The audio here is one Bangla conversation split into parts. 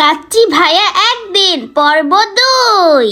কাচ্চি ভাইয়া একদিন পর্ব দুই।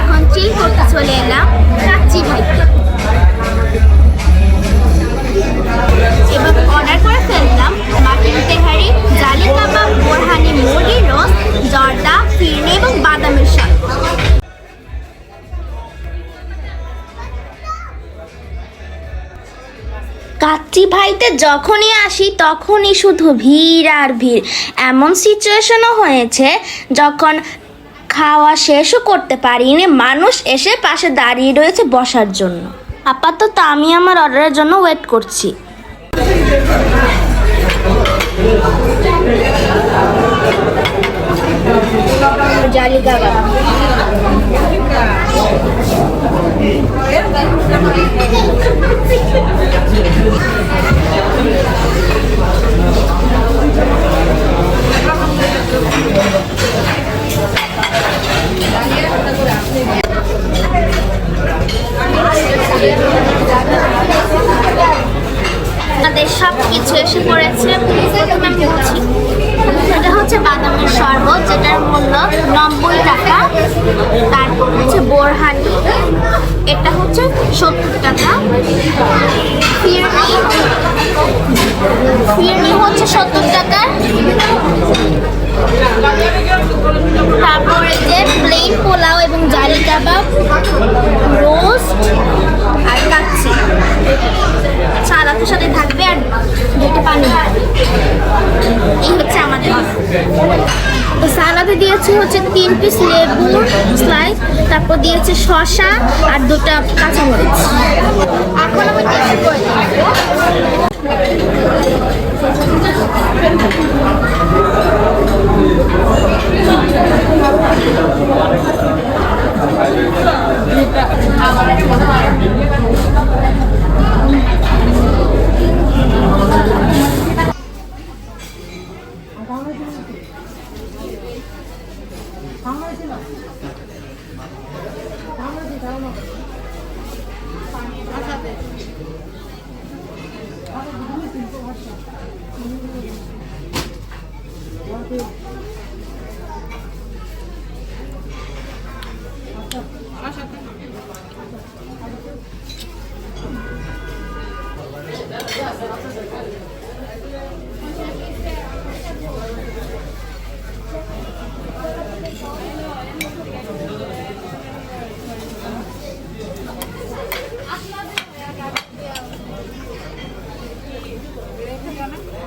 এখন চিল করতে চলে এলাম কাচ্চি ভাইতে এবার অর্ডার করে ফেললাম তেহারি, জালি কাবাব, বোরহানি জর্দা, ফিরনি এবং বাদামের শরবত কাচ্চি ভাইতে যখনই আসি, তখনই শুধু ভিড় আর ভিড়। এমন সিচুয়েশনও হয়েছে যখন খাওয়া শেষও করতে পারিনি। মানুষ এসে পাশে দাঁড়িয়ে রয়েছে বসার জন্য। আপাতত আমি আমার অর্ডারের জন্য ওয়েট করছি। হচ্ছে বাদামের শরবত যেটার মূল্য নব্বই টাকা। তারপর হচ্ছে বোরহানি এটা হচ্ছে সত্তর টাকা ফিরনি ফিরনি হচ্ছে সত্তর টাকা তারপরে যে প্লেন পোলাও এবং জালি কাবাব রোস্ট আর কাচ্ছি সালাদের সাথে থাকবে আর দুইটা পানি এই হচ্ছে আমাদের তো সালাদে দিয়েছে হচ্ছে তিন পিস লেবু স্লাইস তারপর দিয়েছে শসা আর দুটা কাঁচামরিচ। এখন আমি 강아지 나. 강아지 다 먹어. 강아지 다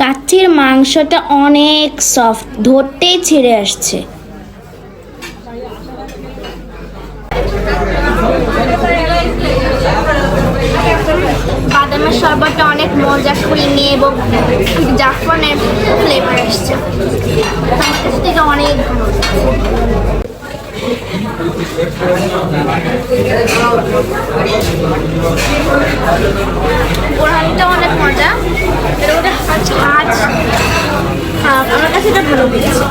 কাচ্চির মাংসটা অনেক সফট ধরতেই ছিঁড়ে আসছে। বাদামের শরবতটা অনেক মজা ক্রিমি এবং জাফরানের ফ্লেভার আসছে থেকে অনেক ভালো অনেক মজা। মধ্যে ঝাঁজ হ্যাঁ, আমার কাছে এটা ভালো লেগেছে।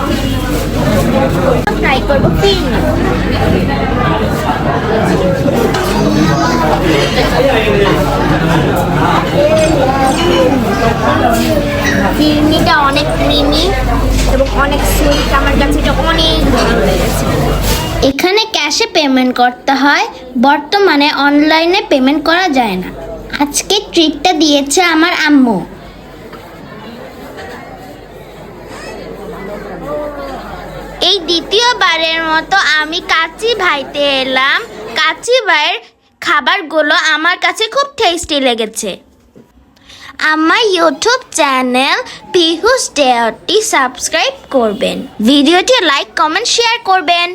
ট্রাই করব ফিরনি ফিরনিটা অনেক ক্রিমি এবং অনেক সুইট। আমার কাছে এটা অনেক ভালো লেগেছে। এখানে ক্যাশে পেমেন্ট করতে হয়, বর্তমানে অনলাইনে পেমেন্ট করা যায় না। আজকে ট্রিটটা দিয়েছে আমার আম্মু। এই দ্বিতীয়বারের মতো আমি কাচি ভাইতে এলাম। কাচি ভাইয়ের খাবারগুলো আমার কাছে খুব টেস্টি লেগেছে। আমার ইউটিউব চ্যানেল পিহুস ডেয়ারটি সাবস্ক্রাইব করবেন। ভিডিওটি লাইক কমেন্ট শেয়ার করবেন।